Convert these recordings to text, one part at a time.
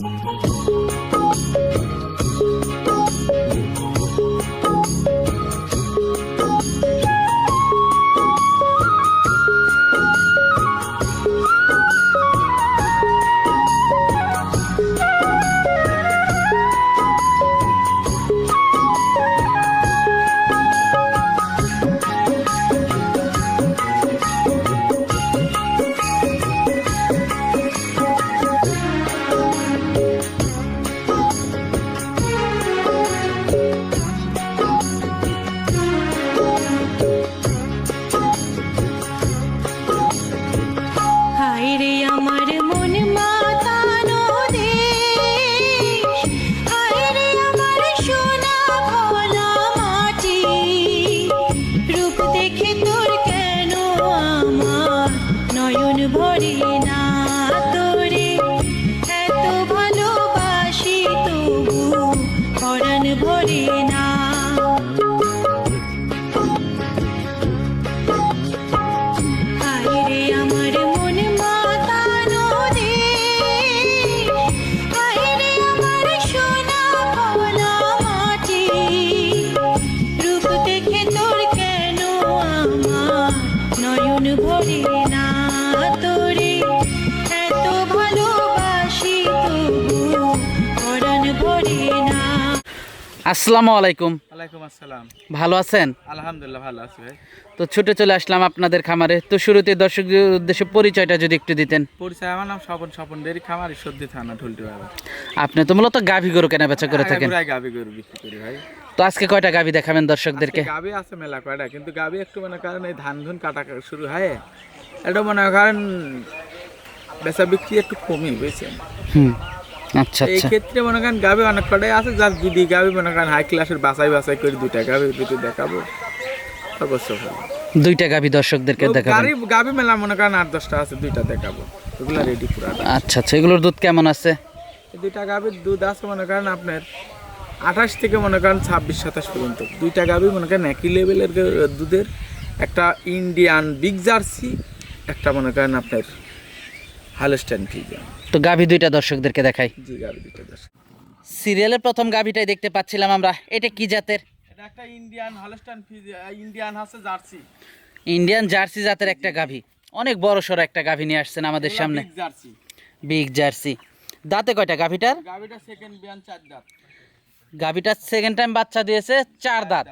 হায় আসসালামু আলাইকুম। ওয়ালাইকুম আসসালাম। ভালো আছেন? আলহামদুলিল্লাহ ভালো আছি ভাই। তো ছুটে চলে আসলাম আপনাদের খামারে। তো শুরুতে দর্শকদের উদ্দেশ্যে পরিচয়টা যদি একটু দিতেন। পরিচয় আমার নাম স্বপন স্বপন ডেরি খামার সর্দি থানা ঢুলটি আপনি তো মূলত গাভী গরু কেনা বেচা করে থাকেন। পুরাই গাবি গরু বিক্রি করি ভাই। তো আজকে কয়টা গাভী দেখাবেন দর্শকদেরকে? গাবি আছে মেলা কয়টা। কিন্তু গাবি একটু মনে করেন এই ধান ধুন কাটা শুরু হয়। এটা মনে করেন বেচা বিক্রি একটু কমই বুঝছেন হুম। আচ্ছা এই আচ্ছা। ক্ষেত্রে মনে করেন গাবি অনেক কটাই আছে যার যদি গাবি মনে করেন হাই ক্লাসের বাছাই বাছাই করে দুটা গাবি দুটো দেখাবো। অবশ্য ভালো। দুইটা গাভী দর্শকদেরকে দেখাবেন। গাড়ি গাবি মেলা মনে করেন আট দশটা আছে দুইটা দেখাবো। ওগুলা রেডি পুরা। আচ্ছা আচ্ছা এগুলোর দুধ কেমন আছে? দুইটা গাভীর দুধ আছে মনে করেন আপনার আঠাশ থেকে মনে করেন ছাব্বিশ সাতাশ পর্যন্ত। দুইটা গাভী মনে করেন একই লেভেলের দুধের একটা ইন্ডিয়ান বিগ জার্সি একটা মনে করেন আপনার হালস্টাইন ফিজিয়ান তো গাভী দুইটা দর্শকদেরকে দেখাই। জি গাভী দুইটা দশ সিরিয়ালের প্রথম গাভীটাই দেখতে পাচ্ছিলাম আমরা। এটা কি জাতের? এটা একটা ইন্ডিয়ান হালস্টাইন ইন্ডিয়ান আছে জার্সি। ইন্ডিয়ান জার্সি জাতের একটা গাভী। অনেক বড় সড়ো একটা গাভী নিয়ে আসছেন আমাদের সামনে। জার্সি। Big Jersey. দাঁতে কয়টা গাভীটার? গাভীটা সেকেন্ড বিয়ান চার দাঁত। গাভীটা সেকেন্ড টাইম বাচ্চা দিয়েছে চার দাঁত।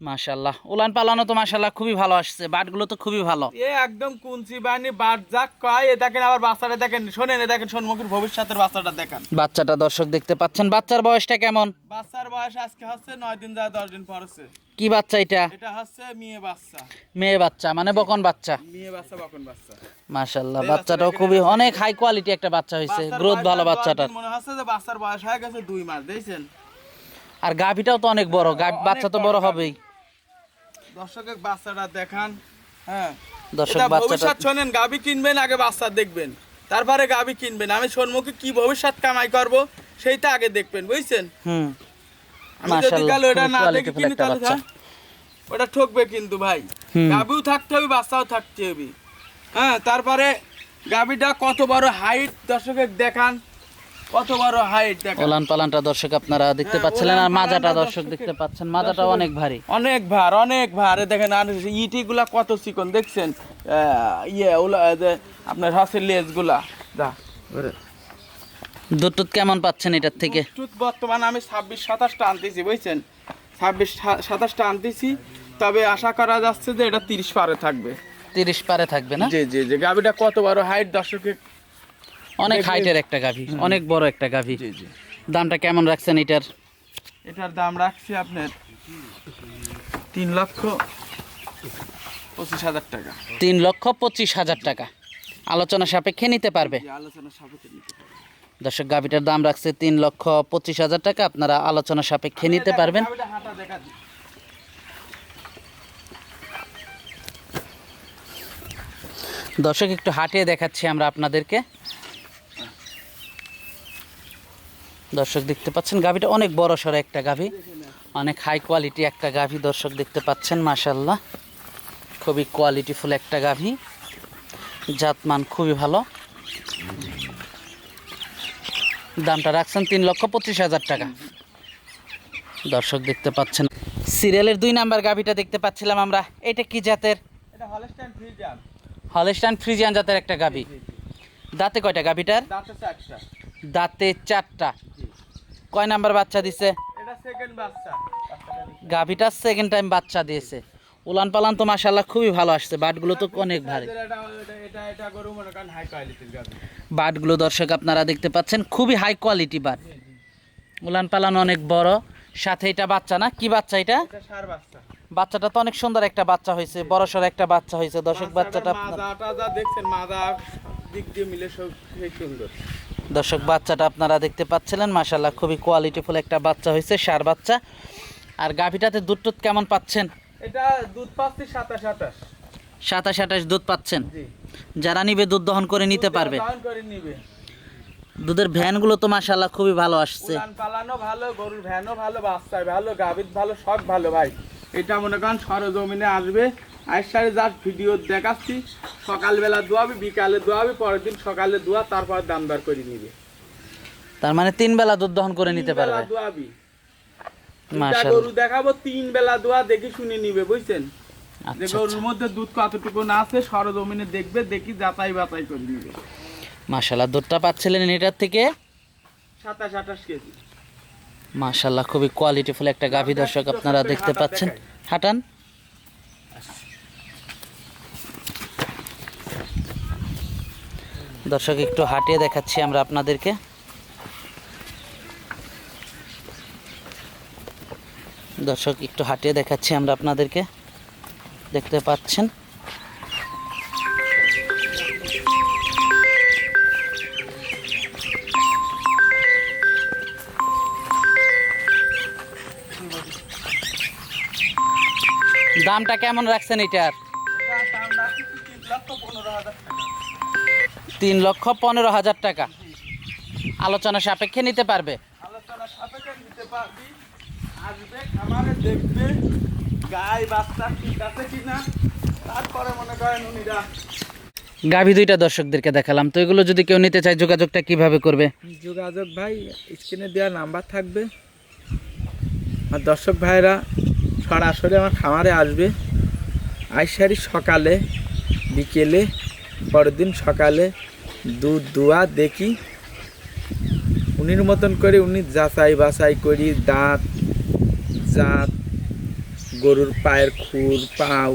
মাশাল্লাহ উলান পালানো তো মাশাল্লাহ খুবই ভালো আসছে বাটগুলো তো খুবই ভালো। এ একদম কুঞ্চি বাহিনী বাদ যাক কয় এ দেখেন আবার বাচ্চাটা দেখেন শোনেন এ দেখেন সন্মুখের ভবিষ্যতের বাচ্চাটা দেখেন। বাচ্চাটা দর্শক দেখতে পাচ্ছেন বাচ্চার বয়সটা কেমন? বাচ্চার বয়স আজকে হচ্ছে নয় দিন যায় দশ দিন পর হচ্ছে। কি বাচ্চা এটা? এটা হচ্ছে মেয়ে বাচ্চা। মেয়ে বাচ্চা মানে বকন বাচ্চা। মেয়ে বাচ্চা বকন বাচ্চা। বাচ্চাটাও খুবই অনেক হাই কোয়ালিটি একটা বাচ্চা হয়েছে গ্রোথ ভালো আর বাচ্চাটার। মনে হচ্ছে যে বাচ্চার বয়স হয়ে গেছে দুই মাস দেখছেন? আর গাভীটাও তো অনেক বড় গাভী- বাচ্চা তো বড় হবেই। দর্শকের বাচ্চাটা দেখান হ্যাঁ। দর্শক ভবিষ্যৎ শোনেন গাবি কিনবেন আগে বাচ্চা দেখবেন। তারপরে গাবি কিনবেন। আমি সন্মুখে কি ভবিষ্যৎ কামাই করব সেইটা আগে দেখবেন বুঝছেন? হুম। আমি যদি কাল ওটা না দেখে কিনি তাহলে হ্যাঁ, ওটা ঠকবে কিন্তু ভাই। গাবিও থাকতে হবে বাচ্চাও থাকতে হবে। হ্যাঁ তারপরে গাবিটা কত বড় হাইট দর্শকের দেখান। কত বড় হাইট দেখান ওলান পালানটা দর্শক আপনারা দেখতে হ্যাঁ, পাচ্ছিলেন আর মাজাটা দর্শক দেখতে পাচ্ছেন। মাজাটা অনেক ভারী। অনেক ভার অনেক ভার। দেখেন আর ইটিগুলা কত চিকন দেখছেন? ইয়ে ওলা আপনার হাসের লেজগুলা। যা দুধ টুধ কেমন পাচ্ছেন এটার থেকে? দুধ বর্তমানে আমি ছাব্বিশ সাতাশটা আনতেছি বুঝছেন? ছাব্বিশ সাতাশটা আনতেছি। তবে আশা করা যাচ্ছে যে এটা তিরিশ পারে থাকবে। তিরিশ পারে থাকবে না? জি জি জি। গাবিটা কত বড় হাইট দর্শকে অনেক হাইটের একটা গাভী অনেক বড় একটা গাভী। দামটা কেমন রাখছেন এটার? এটার দাম রাখছি আপনার তিন লক্ষ পঁচিশ হাজার টাকা। তিন লক্ষ পঁচিশ হাজার টাকা। আলোচনা সাপেক্ষে নিতে পারবে। যে আলোচনা সাপেক্ষে নিতে পারবেন। দর্শক গাভীটার দাম রাখছে তিন লক্ষ পঁচিশ হাজার টাকা। আপনারা আলোচনা সাপেক্ষে নিতে পারবেন। হাঁটা। দর্শক একটু হাঁটিয়ে দেখাচ্ছি আমরা আপনাদেরকে। দর্শক দেখতে পাচ্ছেন গাভীটা অনেক বড় সড়ো একটা গাভী। অনেক হাই কোয়ালিটি একটা গাভী দর্শক দেখতে পাচ্ছেন মাশাল্লাহ খুবই কোয়ালিটিফুল একটা গাভী। জাতমান খুবই ভালো। দামটা রাখছেন তিন লক্ষ পঁচিশ হাজার টাকা। দর্শক দেখতে পাচ্ছেন সিরিয়ালের দুই নাম্বার গাভিটা দেখতে পাচ্ছিলাম আমরা। এটা কি জাতের? এটা হলস্টাইন ফ্রিজিয়ান জাতের একটা গাভি। দাঁতে কয়টা গাভিটার? দাঁতে চারটা। কয় নাম্বার বাচ্চা দিছে? এটা সেকেন্ড বাচ্চা। গাভিটা সেকেন্ড টাইম বাচ্চা দিয়েছে। উলান পালান তো মাসাল্লাহ খুবই ভালো আসছে বাটগুলো তো অনেক ভারী। এটা এটা- এটা এটা গরু মনে করেন হাই কোয়ালিটির গাভি। বাটগুলো দর্শক আপনারা দেখতে পাচ্ছেন খুবই হাই কোয়ালিটি বাট। উলান পালান অনেক বড় সাথে এটা বাচ্চা না? কি বাচ্চা এটা? এটা সার বাচ্চা। বাচ্চাটা তো অনেক সুন্দর একটা বাচ্চা হয়েছে বড় সড় একটা বাচ্চা হয়েছে। দর্শক বাচ্চাটা দেখছেন মাজা দিক দিয়ে মিলে সব সুন্দর। দর্শক বাচ্চাটা আপনারা দেখতে পাচ্ছিলেন মাসাল্লাহ খুবই কোয়ালিটিফুল একটা বাচ্চা হয়েছে সার বাচ্চা। আর গাভিটাতে দুধ টুধ কেমন পাচ্ছেন? এটা দুধ পাচ্ছি সাতাশ আঠাশ। সাতাশ আঠাশ দুধ পাচ্ছেন? যারা নিবে দুধ দহন করে নিতে পারবে। দুধের ভ্যানগুলো তো মাসাল্লাহ খুবই ভালো আসছে। পালানো ভালো গরুর ভ্যানও ভালো বাচ্চা ভালো গাভীর ভালো সব ভালো ভাই। এটা মনে করেন সরজমিনে আসবে আইসারে যার ভিডিও দেখাচ্ছি। সকালবেলা দোয়াবি বিকালে দোয়াবি পরের দিন সকালে দোয়া তারপর দাম দর করে নিবে। তার মানে তিন বেলা দুধ দহন করে নিতে পারবে? দোয়াবি। গরু দেখাবো তিন বেলা দোয়া দেখে শুনে নিবে বুঝছেন? যে আচ্ছা। গরুর মধ্যে দুধ কতটুকু না আছে সরজমিনে দেখবে দেখি যাচাই বাছাই করে নিবে। মাশাল্লাহ দুধটা পাচ্ছিলেন এটার থেকে? সাতাশ আঠাশ কেজি। মাশাল্লাহ খুবই কোয়ালিটিফুল একটা গাভী দর্শক আপনারা দেখতে পাচ্ছেন। হাঁটান। দর্শক, একটু হাঁটিয়ে দেখাচ্ছি আমরা আপনাদেরকে। দর্শক, একটু হাঁটিয়ে দেখাচ্ছি আমরা আপনাদেরকে। দেখতে পাচ্ছেন? দামটা কেমন রাখছেন এটার? তিন লক্ষ পনেরো হাজার টাকা। আলোচনা সাপেক্ষে নিতে পারবে। আলোচনা সাপেক্ষে নিতে পারবি। আসবে খামারে দেখবে গাই বাচ্চা ঠিক আছে কিনা। তারপরে মনে করেন উনিরা গাভী দুইটা দর্শকদেরকে দেখালাম। তো এগুলো যদি কেউ নিতে চায় যোগাযোগটা কীভাবে করবে? যোগাযোগ ভাই স্ক্রিনে দেওয়া নাম্বার থাকবে। আর দর্শক ভাইরা সরাসরি আমার খামারে আসবে। আইসারি সকালে বিকেলে পরের দিন সকালে দুধ দোয়া দেখি। উনির মতন করে উনি যাচাই বাছাই করি দাঁত জাত গরুর পায়ের খুর পাও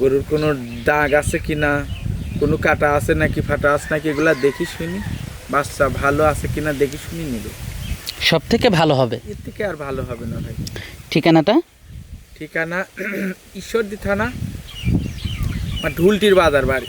গরুর কোনো দাগ আছে কি না কোনো কাটা আছে নাকি ফাটা আছে নাকি এগুলো দেখি শুনি। বাচ্চা ভালো আছে কি না দেখি শুনি নিবে। সব থেকে ভালো হবে? এর থেকে আর ভালো হবে না ভাই। ঠিকানাটা? ঠিকানা ঈশ্বরদী থানা আর ঢুলটির বাজার বাড়ি।